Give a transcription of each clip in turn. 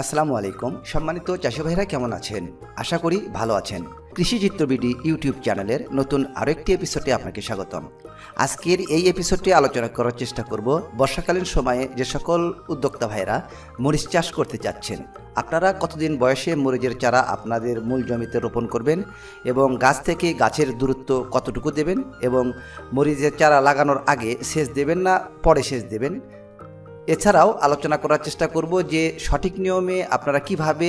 আসসালামু আলাইকুম। সম্মানিত চাষি ভাইরা কেমন আছেন? আশা করি ভালো আছেন। কৃষি চিত্রবিডি ইউটিউব চ্যানেলের নতুন আরও একটি এপিসোডে আপনাকে স্বাগতম। আজকের এই এপিসোডটি আলোচনা করার চেষ্টা করব বর্ষাকালীন সময়ে যে সকল উদ্যোক্তা ভাইরা মরিচ চাষ করতে যাচ্ছেন আপনারা কতদিন বয়সে মরিচের চারা আপনাদের মূল জমিতে রোপণ করবেন এবং গাছ থেকে গাছের দূরত্ব কতটুকু দেবেন এবং মরিচের চারা লাগানোর আগে সেচ দেবেন না পরে সেচ দেবেন? এছাড়াও আলোচনা করার চেষ্টা করব যে সঠিক নিয়মে আপনারা কীভাবে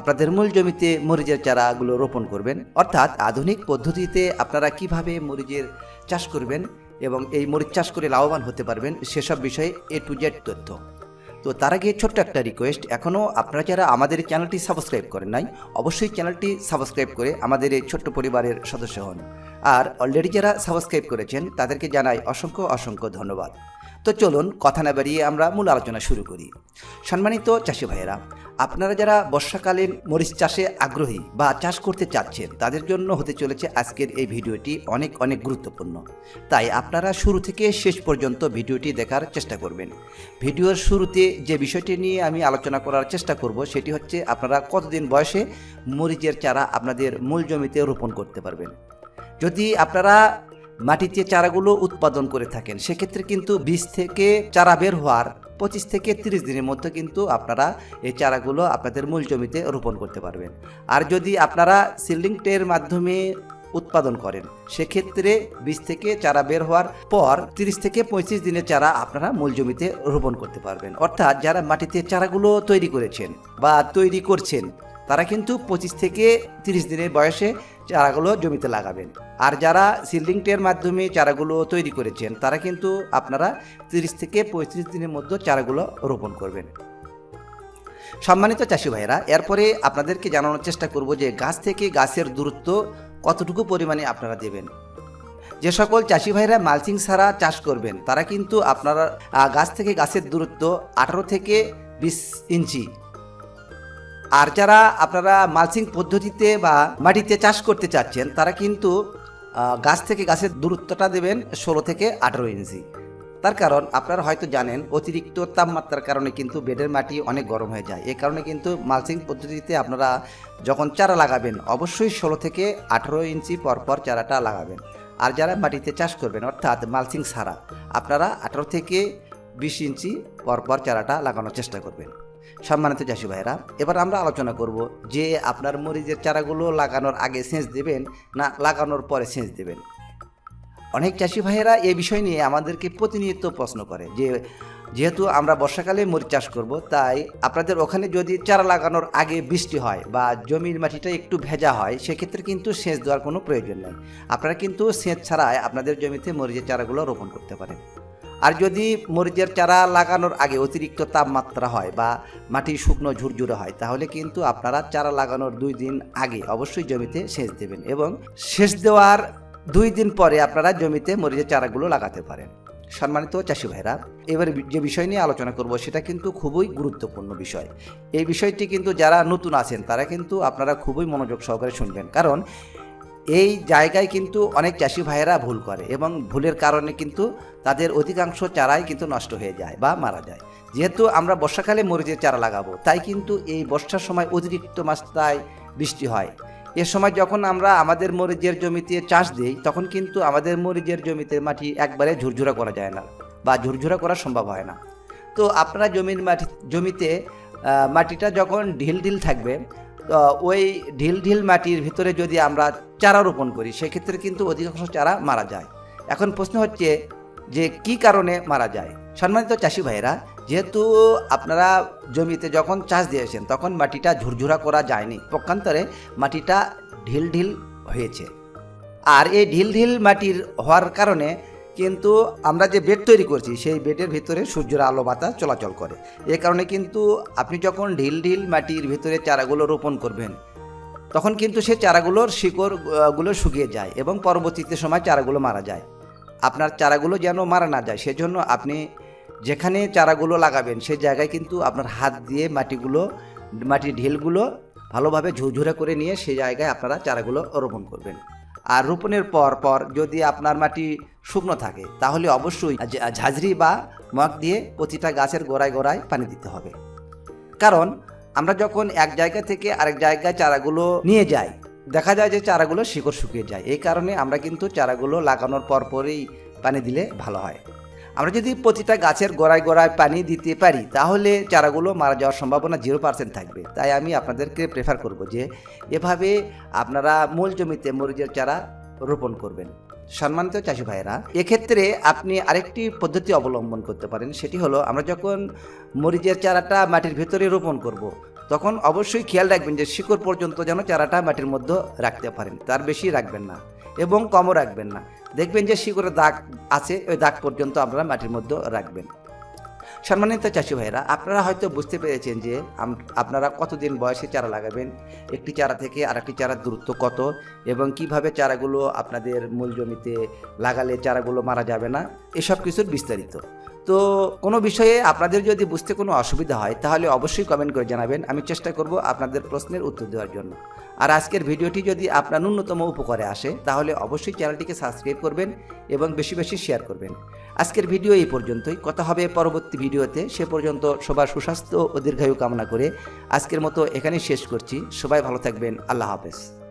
আপনাদের মূল জমিতে মরিচের চারাগুলো রোপণ করবেন। অর্থাৎ আধুনিক পদ্ধতিতে আপনারা কীভাবে মরিচের চাষ করবেন এবং এই মরিচ চাষ করে লাভবান হতে পারবেন সেসব বিষয়ে এ টু জেড তথ্য। তো তার আগে ছোট্ট একটা রিকোয়েস্ট এখনও আপনারা যারা আমাদের চ্যানেলটি সাবস্ক্রাইব করেন নাই, অবশ্যই চ্যানেলটি সাবস্ক্রাইব করে আমাদের এই ছোট্ট পরিবারের সদস্য হন। আর অলরেডি যারা সাবস্ক্রাইব করেছেন, তাদেরকে জানাই অসংখ্য অসংখ্য ধন্যবাদ। তো চলুন কথা না বাড়িয়ে আমরা মূল আলোচনা শুরু করি। সম্মানিত চাষি ভাইয়েরা, আপনারা যারা বর্ষাকালীন মরিচ চাষে আগ্রহী বা চাষ করতে চাচ্ছেন, তাদের জন্য হতে চলেছে আজকের এই ভিডিওটি অনেক অনেক গুরুত্বপূর্ণ। তাই আপনারা শুরু থেকে শেষ পর্যন্ত ভিডিওটি দেখার চেষ্টা করবেন। ভিডিওর শুরুতে যে বিষয়টি নিয়ে আমি আলোচনা করার চেষ্টা করব, সেটি হচ্ছে আপনারা কতদিন বয়সে মরিচের চারা আপনাদের মূল জমিতে রোপণ করতে পারবেন। যদি আপনারা মাটিতে চারাগুলো উৎপাদন করে থাকেন। সেক্ষেত্রে কিন্তু বীজ থেকে চারা বের হওয়ার পঁচিশ থেকে তিরিশ দিনের মধ্যে কিন্তু আপনারা এই চারাগুলো আপনাদের মূল জমিতে রোপণ করতে পারবেন। আর যদি আপনারা সিলিং ট্রের মাধ্যমে উৎপাদন করেন, সেক্ষেত্রে বীজ থেকে চারা বের হওয়ার পর তিরিশ থেকে পঁয়ত্রিশ দিনের চারা আপনারা মূল জমিতে রোপণ করতে পারবেন। অর্থাৎ যারা মাটিতে চারাগুলো তৈরি করেছেন বা তৈরি করছেন তারা কিন্তু পঁচিশ থেকে তিরিশ দিনের বয়সে চারাগুলো জমিতে লাগাবেন। আর যারা সিল্ডিং ট্রের মাধ্যমে চারাগুলো তৈরি করেছেন, তারা কিন্তু আপনারা তিরিশ থেকে পঁয়ত্রিশ দিনের মধ্যে চারাগুলো রোপণ করবেন। সম্মানিত চাষি ভাইরা এরপরে আপনাদেরকে জানানোর চেষ্টা করব যে গাছ থেকে গাছের দূরত্ব কতটুকু পরিমাণে আপনারা দেবেন। যে সকল চাষি ভাইরা মালচিং ছাড়া চাষ করবেন, তারা কিন্তু আপনারা গাছ থেকে গাছের দূরত্ব আঠারো থেকে বিশ ইঞ্চি আর যারা আপনারা মালসিং পদ্ধতিতে বা মাটিতে চাষ করতে চাচ্ছেন, তারা কিন্তু গাছ থেকে গাছের দূরত্বটা দেবেন ষোলো থেকে আঠারো ইঞ্চি। তার কারণ আপনারা হয়তো জানেন, অতিরিক্ত তাপমাত্রার কারণে কিন্তু বেডের মাটি অনেক গরম হয়ে যায়। এ কারণে কিন্তু মালচিং পদ্ধতিতে আপনারা যখন চারা লাগাবেন, অবশ্যই ষোলো থেকে আঠারো ইঞ্চি পরপর চারাটা লাগাবেন। আর যারা মাটিতে চাষ করবেন, অর্থাৎ মালচিং ছাড়া আপনারা আঠারো থেকে বিশ ইঞ্চি পরপর চারাটা লাগানোর চেষ্টা করবেন। সম্মানিত চাষি ভাইরা এবার আমরা আলোচনা করব যে আপনার মরিচের চারাগুলো লাগানোর আগে সেচ দেবেন না লাগানোর পরে সেচ দেবেন। অনেক চাষি ভাইয়েরা এই বিষয় নিয়ে আমাদেরকে প্রতিনিয়ত প্রশ্ন করে যে, যেহেতু আমরা বর্ষাকালে মরিচ চাষ করব, তাই আপনাদের ওখানে যদি চারা লাগানোর আগে বৃষ্টি হয় বা জমির মাটিটা একটু ভেজা হয়, সেক্ষেত্রে কিন্তু সেচ দেওয়ার কোনো প্রয়োজন নেই। আপনারা কিন্তু সেচ ছাড়াই আপনাদের জমিতে মরিচের চারাগুলো রোপণ করতে পারেন। আর যদি মরিচের চারা লাগানোর আগে অতিরিক্ত তাপমাত্রা হয় বা মাটি শুকনো ঝুরঝুরে হয়, তাহলে কিন্তু আপনারা চারা লাগানোর দুই দিন আগে অবশ্যই জমিতে সেচ দেবেন এবং সেচ দেওয়ার দুই দিন পরে আপনারা জমিতে মরিচের চারাগুলো লাগাতে পারেন। সম্মানিত চাষি ভাইরা, এবার যে বিষয় নিয়ে আলোচনা করব সেটা কিন্তু খুবই গুরুত্বপূর্ণ বিষয়। এই বিষয়টি কিন্তু যারা নতুন আছেন, তারা কিন্তু আপনারা খুবই মনোযোগ সহকারে শুনবেন। কারণ এই জায়গায় কিন্তু অনেক চাষি ভাইয়েরা ভুল করে এবং ভুলের কারণে কিন্তু তাদের অধিকাংশ চারাই কিন্তু নষ্ট হয়ে যায় বা মারা যায়। যেহেতু আমরা বর্ষাকালে মরিচের চারা লাগাবো, তাই কিন্তু এই বর্ষার সময় অতিরিক্ত মাত্রায় বৃষ্টি হয়। এ সময় যখন আমরা আমাদের মরিচের জমিতে চাষ দিই, তখন কিন্তু আমাদের মরিচের জমিতে মাটি একবারে ঝুরঝুরা করা যায় না বা ঝুরঝুরা করা সম্ভব হয় না। তো আপনারা জমির মাটি, জমিতে মাটিটা যখন ঢিল ঢিল থাকবে ওই ঢিল ঢিল মাটির ভিতরে যদি আমরা চারা রোপণ করি, সেক্ষেত্রে কিন্তু অধিকাংশ চারা মারা যায়। এখন প্রশ্ন হচ্ছে যে কি কারণে মারা যায়? সম্মানিত চাষি ভাইয়েরা, যেহেতু আপনারা জমিতে যখন চাষ দিয়েছেন, তখন মাটিটা ঝুরঝুরা করা যায়নি। পক্ষান্তরে মাটিটা ঢিল ঢিল হয়েছে। আর এই ঢিল ঢিল মাটির হওয়ার কারণে কিন্তু আমরা যে বেড তৈরি করছি সেই বেডের ভিতরে সূর্যের আলো বাতাস চলাচল করে। এ কারণে কিন্তু আপনি যখন ঢিল ঢিল মাটির ভিতরে চারাগুলো রোপণ করবেন তখন কিন্তু সেই চারাগুলোর শিকড় আহ, গুলো শুকিয়ে যায় এবং পরবর্তীতে সময় চারাগুলো মারা যায়। আপনার চারাগুলো যেন মারা না যায় সেজন্য আপনি যেখানে চারাগুলো লাগাবেন সেই জায়গায় কিন্তু আপনার হাত দিয়ে মাটিগুলো মাটির ঢিলগুলো ভালোভাবে ঝুরঝুরে করে নিয়ে সেই জায়গায় আপনারা চারাগুলো রোপণ করবেন। আর রোপণের পর পর যদি আপনার মাটি শুকনো থাকে, তাহলে অবশ্যই ঝাঁঝরি বা মগ দিয়ে প্রতিটা গাছের গোড়ায় গোড়ায় পানি দিতে হবে। কারণ আমরা যখন এক জায়গা থেকে আরেক জায়গায় চারাগুলো নিয়ে যাই, দেখা যায় যে চারাগুলো শিকড় শুকিয়ে যায়। এই কারণে আমরা কিন্তু চারাগুলো লাগানোর পরপরই পানি দিলে ভালো হয়। আমরা যদি প্রতিটা গাছের গোড়ায় গোড়ায় পানি দিতে পারি, তাহলে চারাগুলো মারা যাওয়ার সম্ভাবনা জিরো পার্সেন্ট থাকবে তাই আমি আপনাদেরকে প্রেফার করব যে এভাবে আপনারা মূল জমিতে মরিচের চারা রোপণ করবেন সম্মানিত চাষি ভাইয়েরা, এক্ষেত্রে আপনি আরেকটি পদ্ধতি অবলম্বন করতে পারেন, সেটি হলো আমরা যখন মরিচের চারাটা মাটির ভেতরে রোপণ করব। তখন অবশ্যই খেয়াল রাখবেন যে শিকড় পর্যন্ত যেন চারাটা মাটির মধ্যে রাখতে পারেন, তার বেশি রাখবেন না এবং কমও রাখবেন না দেখবেন যে শিকড়ে দাগ আছে, ওই দাগ পর্যন্ত আপনারা মাটির মধ্যে রাখবেন। সম্মানিত চাষি ভাইরা আপনারা হয়তো বুঝতে পেরেছেন যে আপনারা কতদিন বয়সে চারা লাগাবেন, একটি চারা থেকে আরেকটি চারার দূরত্ব কত, এবং কীভাবে চারাগুলো আপনাদের মূল জমিতে লাগালে চারাগুলো মারা যাবে না, এসব কিছুর বিস্তারিত। তো কোনো বিষয়ে আপনাদের যদি বুঝতে কোনো অসুবিধা হয়, তাহলে অবশ্যই কমেন্ট করে জানাবেন। আমি চেষ্টা করব আপনাদের প্রশ্নের উত্তর দেওয়ার জন্য। আর আজকের ভিডিওটি যদি আপনার ন্যূনতম উপকারে আসে, তাহলে অবশ্যই চ্যানেলটিকে সাবস্ক্রাইব করবেন এবং বেশি বেশি শেয়ার করবেন। আজকের ভিডিও এই পর্যন্তই। কথা হবে পরবর্তী ভিডিওতে। সে পর্যন্ত সবার সুস্বাস্থ্য ও দীর্ঘায়ু কামনা করে আজকের মতো এখানেই শেষ করছি। সবাই ভালো থাকবেন। আল্লাহ হাফেজ।